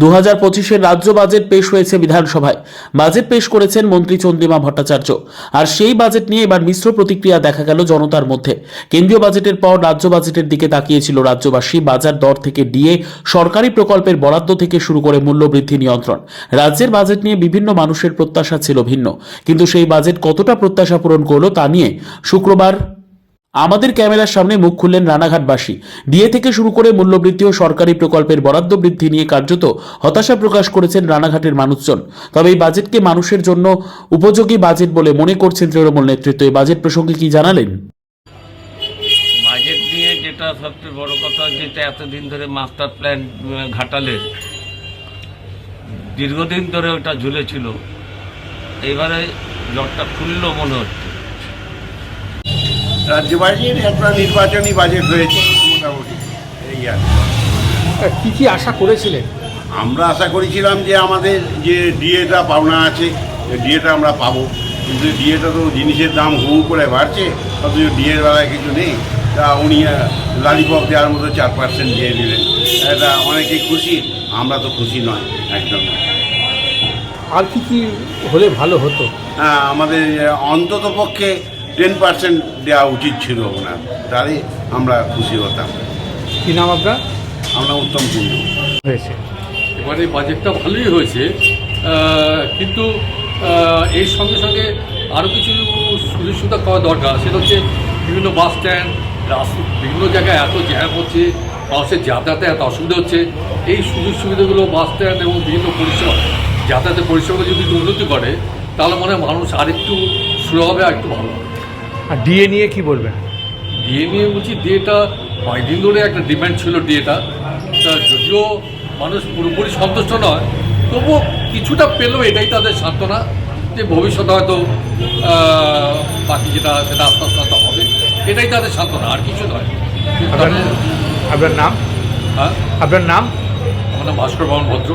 দু হাজার পঁচিশের রাজ্য বাজেট পেশ হয়েছে বিধানসভায়। বাজেট পেশ করেছেন মন্ত্রী চন্দ্রিমা ভট্টাচার্য। আর সেই বাজেট নিয়ে এবার মিশ্র প্রতিক্রিয়া দেখা গেল জনতার মধ্যে। কেন্দ্রীয় বাজেটের পর রাজ্য বাজেটের দিকে তাকিয়েছিল রাজ্যবাসী। বাজার দর থেকে ডিএ, সরকারি প্রকল্পের বরাদ্দ থেকে শুরু করে মূল্যবৃদ্ধি নিয়ন্ত্রণ। রাজ্যের বাজেট নিয়ে বিভিন্ন মানুষের প্রত্যাশা ছিল ভিন্ন। কিন্তু সেই বাজেট কতটা প্রত্যাশা পূরণ করল তা নিয়ে শুক্রবার আমাদের ক্যামেরার সামনে মুখ খুললেন রানাঘাটবাসী। ডিএ থেকে শুরু করে মূল্যবৃদ্ধি ও সরকারি প্রকল্পের বরাদ্দ বৃদ্ধি নিয়ে কার্যত হতাশা প্রকাশ করেছেন রানাঘাটের মানুষজন। তবে এই বাজেটকে মানুষের জন্য উপযোগী বাজেট বলে মনে করছেন তৃণমূল নেতৃত্ব। এই বাজেট প্রসঙ্গে কি জানালেন? বাজেট নিয়ে যেটা সবচেয়ে বড় কথা, যেটা এতদিন ধরে মাস্টার প্ল্যান ঘাটালের দীর্ঘদিন ধরে ওটা ঝুলেছিল। এবারে জটটা খুললো মনে হচ্ছে। রাজ্য বাজেট একটা নির্বাচনী বাজেট হয়েছে মোটামুটি এই আর কি। কি আশা করেছিলেন? আমরা আশা করেছিলাম যে আমাদের যে ডিএটা পাওনা আছে ডিএটা আমরা পাবো কিন্তু ডিএটা তো জিনিসের দাম হু হু করে বাড়ছে অথচ ডিএর বেলায় কিছু নেই। তা উনি লালিপপ দেওয়ার মতো চার পার্সেন্ট দিয়ে দিলেন। এটা অনেকেই খুশি আমরা তো খুশি নয় একদম আর কি কি হলে ভালো হতো? হ্যাঁ আমাদের অন্তত পক্ষে টেন পার্সেন্ট দেওয়া উচিত ছিল ওনার। তাহলে আমরা খুশি হতাম। কি নাম আপনার? আমরা উত্তম কুণ্ডু। হয়েছে। এবারে বাজেটটা ভালোই হয়েছে কিন্তু এর সঙ্গে সঙ্গে আরও কিছু সুযোগ সুবিধা পাওয়া দরকার। সেটা হচ্ছে বিভিন্ন বাস স্ট্যান্ড রাস্তা বিভিন্ন জায়গায় এত জ্যাম হচ্ছে মানুষের যাতায়াতে এত অসুবিধা হচ্ছে। এই সুযোগ সুবিধাগুলো বাস স্ট্যান্ড এবং বিভিন্ন পরিষেবা যাতায়াতের পরিষেবা যদি উন্নতি করে তাহলে মনে হয় মানুষ আরেকটু সুলভ হবে আর একটু ভালো। হবে আর ডিএ নিয়ে কি বলবেন? ডিএ নিয়ে বলছি ডিএটা কয়েকদিন ধরে একটা ডিমান্ড ছিল ডিএটা তা যদিও মানুষ পুরোপুরি সন্তুষ্ট নয় তবুও কিছুটা পেলেও এটাই তাদের সান্ত্বনা যে ভবিষ্যতে হয়তো বাকি যেটা সেটা আস্তে আস্তে হয়তো হবে। এটাই তাদের সান্ত্বনা আর কিছু নয়। আপনার নাম? হ্যাঁ? আপনার নাম? আমার নাম ভাস্কর বহন ভদ্র।